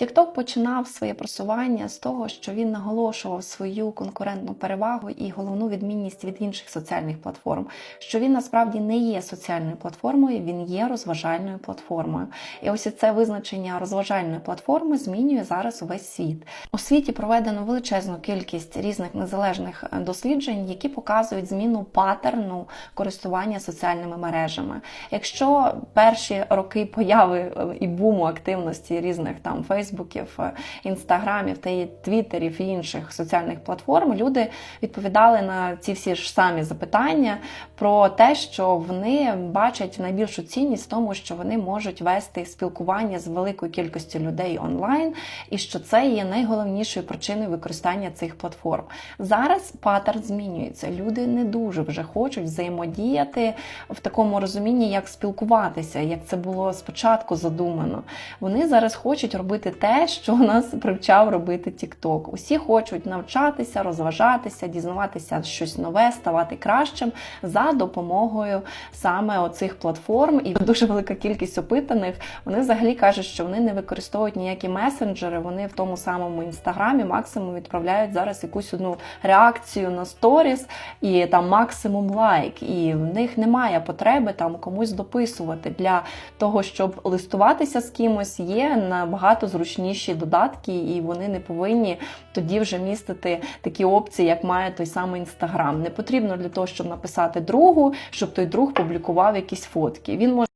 TikTok починав своє просування з того, що він наголошував свою конкурентну перевагу і головну відмінність від інших соціальних платформ, що він насправді не є соціальною платформою, він є розважальною платформою. І ось це визначення розважальної платформи змінює зараз увесь світ. У світі проведено величезну кількість різних незалежних е, досліджень, які показують зміну паттерну користування соціальними мережами. Якщо перші роки появи е, і буму активності різних там Фейсбуків, е, інстаграмів та твіттерів і інших соціальних платформ, люди відповідали на ці всі ж самі запитання про те, що вони бачать найбільшу цінність в тому, що вони можуть вести спілкування з великою кількістю людей онлайн, і що це є найголовнішою причиною використання цих платформ. Зараз паттерн змінюється. Люди не дуже вже хочуть взаємодіяти в такому розумінні, як спілкуватися, як це було спочатку задумано. Вони зараз хочуть робити те, що нас привчав робити TikTok. Усі хочуть навчатися, розважатися, дізнаватися щось нове, ставати кращим за допомогою саме оцих платформ. І дуже велика кількість опитаних вони взагалі кажуть, що вони не використовують ніякі месенджери. Вони в тому самому інстаграмі максимум відправляють зараз якусь одну реакцію на сторіс і там максимум лайк. І в них немає потреби там комусь дописувати для того, щоб листуватися з кимось, є зручніші додатки, і вони не повинні тоді вже містити такі опції, як має той самий інстаграм. Не потрібно для того, щоб написати другу, щоб той друг публікував якісь фотки. Він може